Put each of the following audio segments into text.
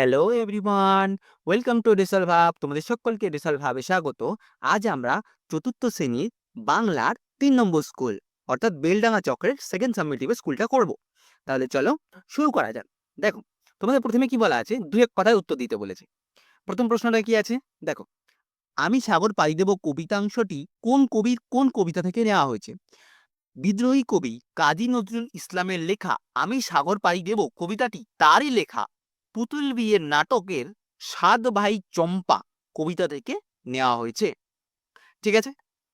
Hello everyone, welcome to রেসাল ভাব, তোমাদের সকলকে রেসাল ভাবে স্বাগত। আজ আমরা চতুর্থ শ্রেণির বাংলার তিন নম্বর স্কুল, অর্থাৎ বেলডাঙ্গা চক্রের সেকেন্ড সাবমিটিভ স্কুলটা করব। তাহলে চলো শুরু করা যাক। দেখো, তোমাদের প্রথমে কি বলা আছে? দু এক কথায় উত্তর দিতে বলেছে। প্রথম প্রশ্নটা কি আছে? দেখো, আমি সাগর পাড়ি দেব কবিতাংশটি কোন কবির কোন কবিতা থেকে নেওয়া হয়েছে? বিদ্রোহী কবি কাজী নজরুল ইসলামের লেখা আমি সাগর পাড়ি দেব কবিতাটি তারই লেখা পুতুল বিয়ের নাটকের সাত ভাই চম্পা কবিতা থেকে নেওয়া হয়েছে। ঠিক আছে?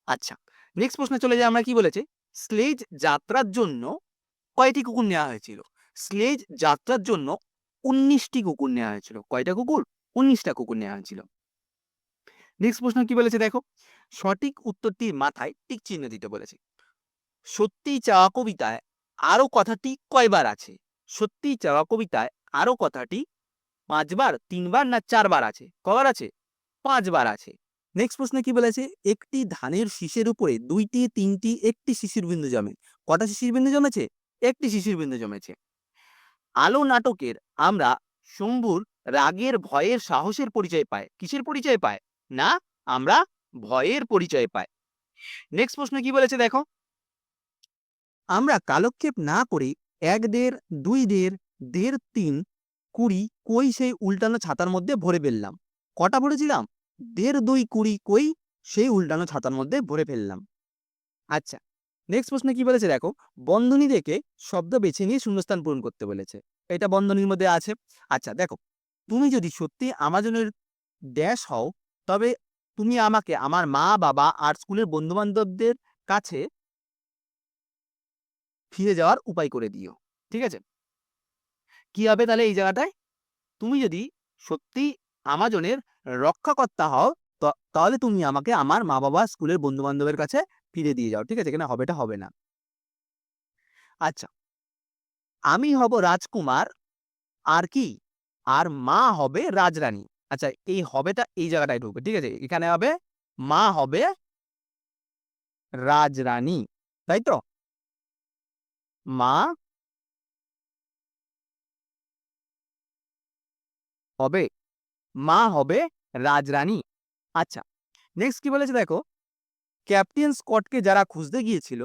আচ্ছা নেক্সট প্রশ্নে চলে যাই আমরা কি বলেছে? স্লেজ যাত্রার জন্য কয়টি কুকুর নেওয়া হয়েছিল? স্লেজ যাত্রার জন্য উনিশটি কুকুর নেওয়া হয়েছিল। কয়টা কুকুর? উনিশটা কুকুর নেওয়া হয়েছিল। নেক্সট প্রশ্ন কি বলেছে দেখো? সঠিক উত্তরটির মাথায় টিক চিহ্ন দিতে বলেছে। সত্যি চাওয়া কবিতায় আরও কথাটি কয়বার আছে? সত্যি চাওয়া কবিতায় আরও কথাটি, পাঁচবার, তিনবার না চারবার আছে? কবার আছে? পাঁচবার আছে। নেক্সট প্রশ্নে কি বলেছে? একটি ধানের শীষের উপরে দুইটি, তিনটি, একটি শিশির বিন্দু জমে। কটা শিশির বিন্দু জমেছে? একটি শিশির বিন্দু জমেছে। আলো নাটকের আমরা শম্ভুর রাগের, ভয়ের, সাহসের পরিচয় পাই। কিসের পরিচয় পায় না, আমরা ভয়ের পরিচয় পাই। নেক্সট প্রশ্ন কি বলেছে দেখো? আমরা কালক্ষেপ না করে এক দেড়, দুই দেড় দেড়, তিন, কুড়ি, কই সেই উল্টানো ছাতার মধ্যে ভরে ফেললাম। কটা ভরেছিলাম? দেড়, দুই, কুড়ি, কই সেই উল্টানো ছাতার মধ্যে ভরে ফেললাম। আচ্ছা নেক্সট প্রশ্নে কি বলেছে দেখো? বন্ধনী দেখে শব্দ বেছে নিয়ে শূন্যস্থান পূরণ করতে বলেছে। এটা বন্ধনীর মধ্যে আছে। আচ্ছা দেখো, তুমি যদি সত্যি আমাজনের ড্যাশ হও, তবে তুমি আমাকে আমার মা, বাবা আর স্কুলের বন্ধু বান্ধবদের কাছে ফিরে যাওয়ার উপায় করে দিও, ঠিক আছে? কি হবে তাহলে এই জায়গাটায়? তুমি যদি সত্যি আমাজনের রক্ষাকর্তা হও তাহলে তুমি আমাকে আমার মা বাবা স্কুলের বন্ধু বান্ধবের কাছে ফিরে দিয়ে যাও, ঠিক আছে? এখানে হবেটা হবে না। আচ্ছা আমি হব রাজকুমার, আর কি? আর মা হবে রাজরানী। আচ্ছা এই হবেটা এই জায়গাটায় ঢুকবে, ঠিক আছে? এখানে হবে মা হবে রাজরানী, তাই তো? মা হবে। মা হবে রাজরানী। আচ্ছা নেক্সট কি বলেছে দেখো? ক্যাপ্টেন স্কটকে যারা খুঁজতে গিয়েছিল,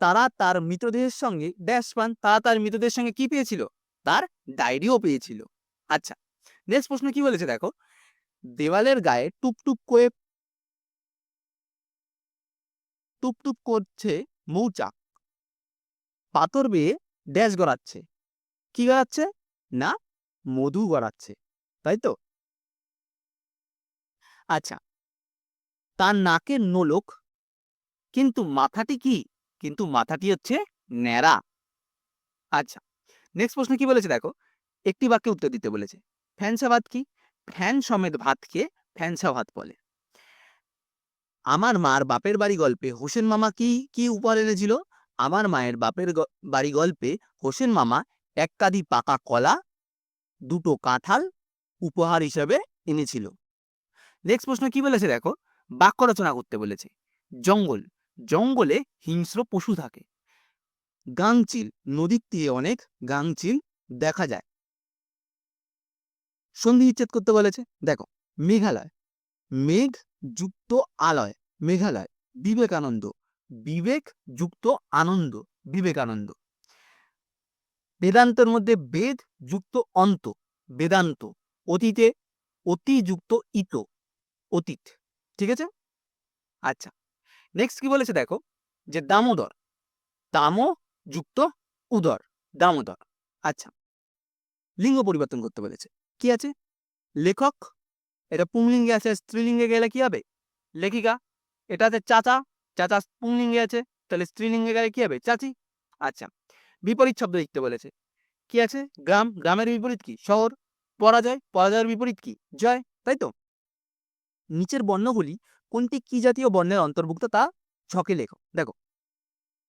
তারা তার মৃতদেহের সঙ্গে ড্যাশ পান তারা তার মৃতদেহের সঙ্গে কি পেয়েছিল? তার ডায়েরিও পেয়েছিল। আচ্ছা নেক্সট প্রশ্ন কি বলেছে দেখো? দেওয়ালের গায়ে টুপটুপ করে টুপটুপ করছে মৌচাক। পাথর বেয়ে ড্যাশ গড়াচ্ছে। কি গড়াচ্ছে? না মধু গড়াচ্ছে, তাই তো? আচ্ছা তার নাকের নোলক কিন্তু মাথাটি কি? কিন্তু মাথাটি হচ্ছে ন্যাড়া। আচ্ছা নেক্সট প্রশ্ন কি বলেছে দেখো? একটি বাক্যে উত্তর দিতে বলেছে। ফ্যানসা ভাত কি? ফ্যান সমেত ভাতকে ফ্যানসা ভাত বলে। আমার মার বাপের বাড়ি গল্পে হোসেন মামা কি কি উপহার এনেছিল? আমার মায়ের বাপের বাড়ি গল্পে হোসেন মামা এক কাঁদি পাকা কলা দুটো কাঁঠাল উপহার হিসেবে এনেছিল। নেক্সট প্রশ্ন কি বলেছে দেখো? বাক্য রচনা করতে বলেছে। জঙ্গল, জঙ্গলে হিংস্র পশু থাকে। গাংচিল, নদীর তীরে অনেক গাংচিল দেখা যায়। সন্ধি বিচ্ছেদ করতে বলেছে। দেখো, মেঘালয়, মেঘ যুক্ত আলয়, মেঘালয়, বিবেকানন্দ, বিবেক যুক্ত আনন্দ, বিবেকানন্দ। বেদান্তের মধ্যে বেদ যুক্ত অন্ত, বেদান্ত, অতীতে অতি যুক্ত ইত, অতীত, ঠিক আছে? আচ্ছা নেক্সট কি বলেছে দেখো? যে দামোদর, দামো যুক্ত উদর, দামোদর আচ্ছা লিঙ্গ পরিবর্তন করতে বলেছে। কি আছে? লেখক, এটা পুংলিঙ্গে আছে, স্ত্রীলিঙ্গে গেলে কি হবে? লেখিকা এটা আছে চাচা চাচা পুংলিঙ্গে আছে, তাহলে স্ত্রীলিঙ্গে গেলে কি হবে? চাচি আচ্ছা বিপরীত শব্দ লিখতে বলেছে। কি আছে? গ্রাম, গ্রামের বিপরীত কি? শহর, পরাজয়, পরাজয়ের বিপরীত কি? জয়, তাই তো? নিচের বর্ণগুলি কোনটি কি জাতীয় বর্ণের অন্তর্ভুক্ত তা ছকে লেখো। দেখো।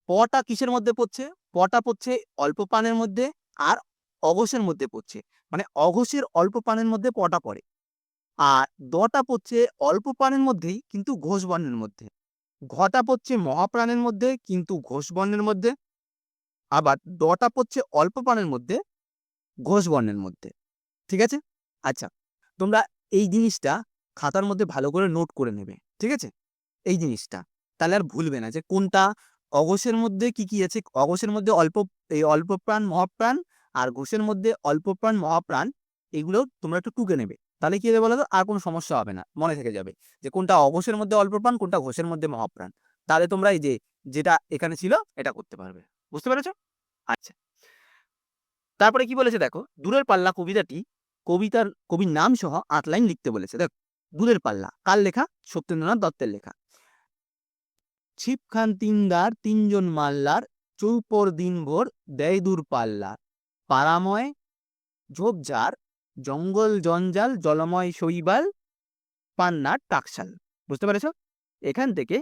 পটা কিসের মধ্যে পড়ছে? পটা পড়ছে অল্প পানের মধ্যে আর অঘোষের মধ্যে পড়ছে। মানে অঘোষের অল্প পানের মধ্যে পটা পড়ে। আর দটা পড়ছে অল্প পানের মধ্যেই কিন্তু ঘোষ বর্ণের মধ্যে। ঘটা পড়ছে মহাপ্রাণের মধ্যে কিন্তু ঘোষ বর্ণের মধ্যে। আবার দটা পড়ছে অল্প পানের মধ্যে, ঘোষ বর্ণের মধ্যে। ঠিক আছে? আচ্ছা তোমরা এই জিনিসটা খাতার মধ্যে ভালো করে নোট করে নেবে। ঠিক আছে? এই জিনিসটা। তাহলে আর ভুলবে না যে কোনটা অঘোষের মধ্যে কি কি আছে। অঘোষের মধ্যে অল্প, এই অল্প প্রাণ, মহাপ্রাণ আর ঘোষের মধ্যে অল্প প্রাণ, মহাপ্রাণ, এগুলো তোমরা একটু টুকে নেবে। তাহলে কি হবে বলো আর কোনো সমস্যা হবে না। মনে থেকে যাবে যে কোনটা অঘোষের মধ্যে অল্প প্রাণ, কোনটা ঘোষের মধ্যে মহাপ্রাণ। তাহলে তোমরা এই যে, যেটা এখানে ছিল, এটা করতে পারবে। বুঝতে পেরেছ? আচ্ছা। তারপরে কি বলেছে দেখো? দূরের পাল্লা কবিতাটি কবিতার কবির নাম সহ আট লাইন লিখতে বলেছে। দেখো, দূরের পাল্লা। কার লেখা? সত্যেন্দ্রনাথ দত্তের লেখা। ছিপ খান তিনদার তিনজন মাল্লার চৌপর দিনভর দেয় দূর পাল্লার পাড়াময় ঝোপঝাড় জঙ্গল জঞ্জাল, জলময় শৈবাল, পান্নার টাকশাল। বুঝতে পেরেছ? এখান থেকে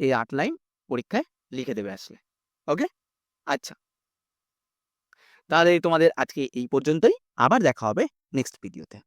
এই আট লাইন পরীক্ষায় লিখে দেবে আসলে। ওকে? আচ্ছা। তাহলে তোমাদের আজকে এই পর্যন্তই। আবার দেখা হবে নেক্সট ভিডিওতে।